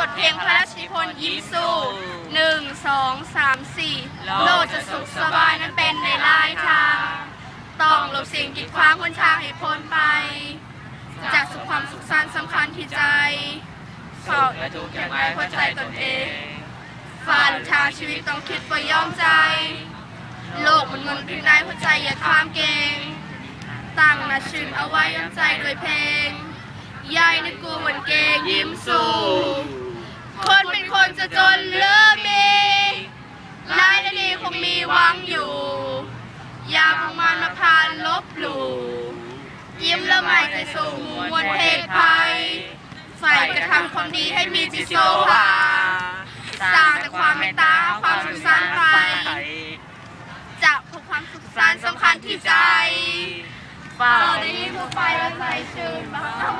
บทเพลงพระราชนิพนธ์ยิ้มสู้หนึ่งสองสามสี่โลกจะสุขสบายนั้นเป็นในลายทาง ต้องหลบสิ่งกีดขวางคนทางให้พ้นไป จากสุขความสุขสันต์สำคัญที่ใจเฝ้าและทุกข์อย่างไรหัวใจตนเองฝ่าหรือทางชีวิตต้องคิดว่ายอมใจ โลกมันมุนถึงได้หัวใจอย่าข้ามเก่งตั้งนาชื่นเอาไว้ย้ำใจด้วยเพลงยายนึกกูเหมือนเกงยิ้มสู้ คนเป็นคนจะจนเลือมีลายและดีคงมีหวังอยู่ อย่าพงมันมาพานลบหลู่ยิ้มแล้วไม่ใจ สู่มวลเพศภัยใฝ่กระทำความดีให้มีจิตโซหาสร้างแต่ความเมตตาความสุขสันต์ไปจะพบความสุขสันต์สำคัญที่ใจเฝ้าเราได้ยินทั่วไปและใจชื่นบ้าง